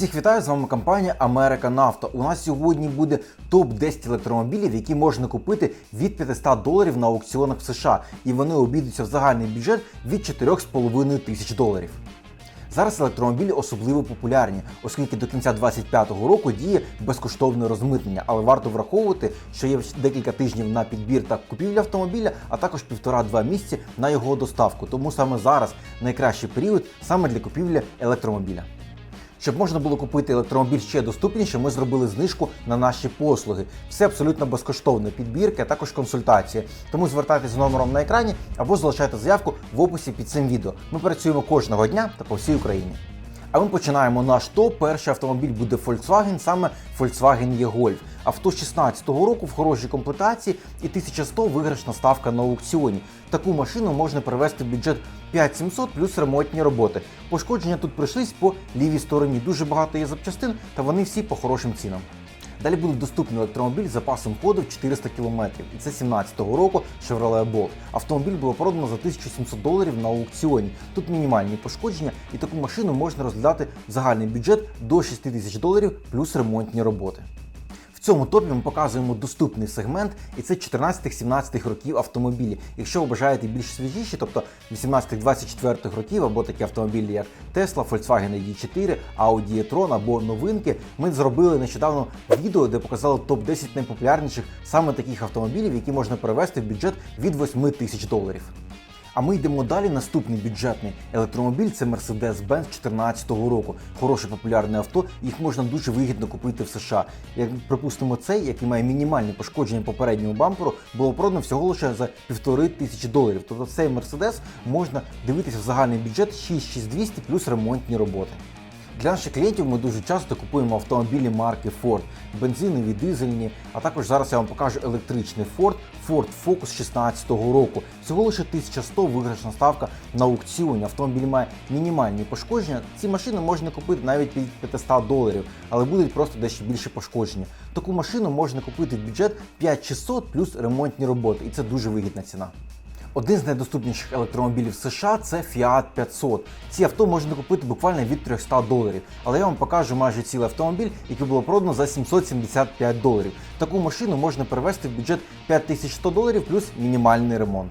Всіх вітаю з вами компанія Америка Нафта. У нас сьогодні буде топ 10 електромобілів, які можна купити від 500 доларів на аукціонах в США, і вони обійдуться в загальний бюджет від 4,5 тисяч доларів. Зараз електромобілі особливо популярні, оскільки до кінця 2025 року діє безкоштовне розмитнення, але варто враховувати, що є декілька тижнів на підбір та купівлю автомобіля, а також півтора-два місяці на його доставку. Тому саме зараз найкращий період саме для купівлі електромобіля. Щоб можна було купити електромобіль ще доступніше, ми зробили знижку на наші послуги. Все абсолютно безкоштовно, підбірки, а також консультації. Тому звертайтеся з номером на екрані або залишайте заявку в описі під цим відео. Ми працюємо кожного дня та по всій Україні. А ми починаємо наш топ. Перший автомобіль буде Volkswagen, саме Volkswagen E-Golf. Авто 16-го року в хорошій комплектації і 1100 виграшна ставка на аукціоні. Таку машину можна привести в бюджет 5700 плюс ремонтні роботи. Пошкодження тут прийшлись по лівій стороні. Дуже багато є запчастин, та вони всі по хорошим цінам. Далі буде доступний електромобіль з запасом ходу в 400 км. І це 17-го року Chevrolet Bolt. Автомобіль було продано за 1700 доларів на аукціоні. Тут мінімальні пошкодження, і таку машину можна розглядати в загальний бюджет до 6000 доларів плюс ремонтні роботи. Цьому топі ми показуємо доступний сегмент, і це 14-17 років автомобілі. Якщо ви бажаєте більш свіжіші, тобто 18-24 років, або такі автомобілі, як Tesla, Volkswagen ID4, Audi e-tron або новинки, ми зробили нещодавно відео, де показали топ-10 найпопулярніших саме таких автомобілів, які можна перевести в бюджет від 8 тисяч доларів. А ми йдемо далі. Наступний бюджетний електромобіль це Mercedes-Benz 2014 року. Хороше популярне авто, їх можна дуже вигідно купити в США. Як припустимо, цей, який має мінімальні пошкодження попереднього бамперу, було продано всього лише за півтори тисячі доларів. Тобто цей Mercedes можна дивитися в загальний бюджет 6200 плюс ремонтні роботи. Для наших клієнтів ми дуже часто купуємо автомобілі марки Ford, бензинові, дизельні, а також зараз я вам покажу електричний Ford, Ford Focus 16 року. Всього лише 1100 виграшна ставка на аукціоні. Автомобіль має мінімальні пошкодження. Ці машини можна купити навіть під 500 доларів, але будуть просто дещо більше пошкодження. Таку машину можна купити в бюджет 5600 плюс ремонтні роботи, і це дуже вигідна ціна. Один з найдоступніших електромобілів США це Fiat 500. Ці авто можна купити буквально від 300 доларів. Але я вам покажу майже цілий автомобіль, який було продано за 775 доларів. Таку машину можна перевести в бюджет 5100 доларів плюс мінімальний ремонт.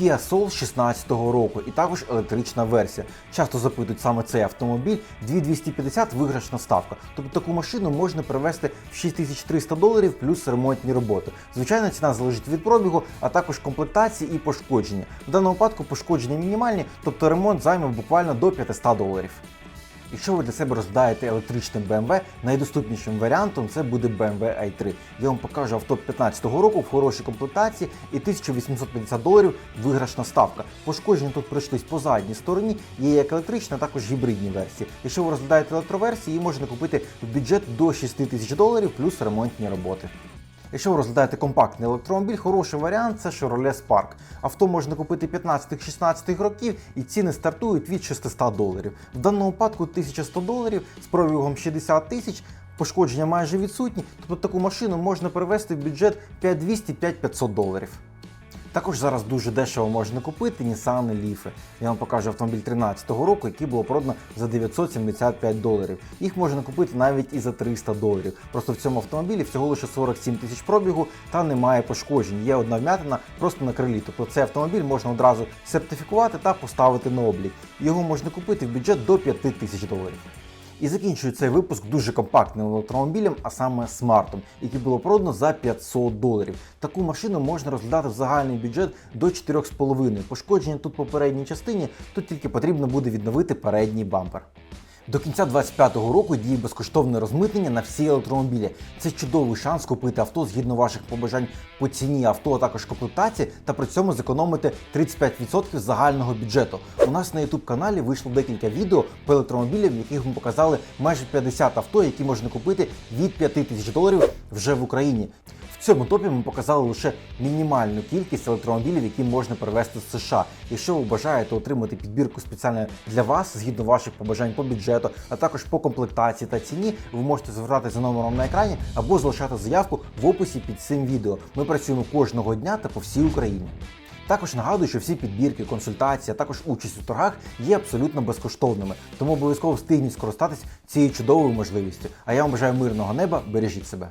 Kia Soul 16 року і також електрична версія. Часто запитують саме цей автомобіль. 2250 виграшна ставка. Тобто таку машину можна привезти в 6300 доларів плюс ремонтні роботи. Звичайно, ціна залежить від пробігу, а також комплектації і пошкодження. В даному випадку пошкодження мінімальні, тобто ремонт займе буквально до 500 доларів. Якщо ви для себе розглядаєте електричним BMW, найдоступнішим варіантом це буде BMW i3. Я вам покажу авто 15-го року в хорошій комплектації і 1850 доларів виграшна ставка. Пошкодження тут прийшлись по задній стороні, є як електрична, також гібридні версії. Якщо ви розглядаєте електроверсії, її можна купити в бюджет до 6 тисяч доларів плюс ремонтні роботи. Якщо ви розглядаєте компактний електромобіль, хороший варіант це Chevrolet Spark. Авто можна купити 15-16 років і ціни стартують від 600 доларів. В даному випадку 1100 доларів з пробігом 60 тисяч. Пошкодження майже відсутні, тобто таку машину можна перевести в бюджет 5200-5500 доларів. Також зараз дуже дешево можна купити Nissan Leaf. Я вам покажу автомобіль 13-го року, який було продано за 975 доларів. Їх можна купити навіть і за 300 доларів. Просто в цьому автомобілі всього лише 47 тисяч пробігу та немає пошкоджень. Є одна вмятина просто на крилі. Тобто цей автомобіль можна одразу сертифікувати та поставити на облік. Його можна купити в бюджет до 5 тисяч доларів. І закінчую цей випуск дуже компактним електромобілем, а саме смартом, який було продано за 500 доларів. Таку машину можна розглядати в загальний бюджет до 4,5. Пошкодження тут по передній частині, тут тільки потрібно буде відновити передній бампер. До кінця 2025 року діє безкоштовне розмитнення на всі електромобілі. Це чудовий шанс купити авто згідно ваших побажань по ціні авто, а також комплектації, та при цьому зекономити 35% загального бюджету. У нас на youtube каналі вийшло декілька відео по електромобілям, в яких ми показали майже 50 авто, які можна купити від 5 тисяч доларів вже в Україні. В цьому топі ми показали лише мінімальну кількість електромобілів, які можна перевезти з США. Якщо ви бажаєте отримати підбірку спеціально для вас, згідно ваших побажань по бюджету, а також по комплектації та ціні, ви можете звертатися за номером на екрані або залишати заявку в описі під цим відео. Ми працюємо кожного дня та по всій Україні. Також нагадую, що всі підбірки, консультації, а також участь у торгах є абсолютно безкоштовними, тому обов'язково встигніть скористатись цією чудовою можливістю. А я вам бажаю мирного неба, бережіть себе.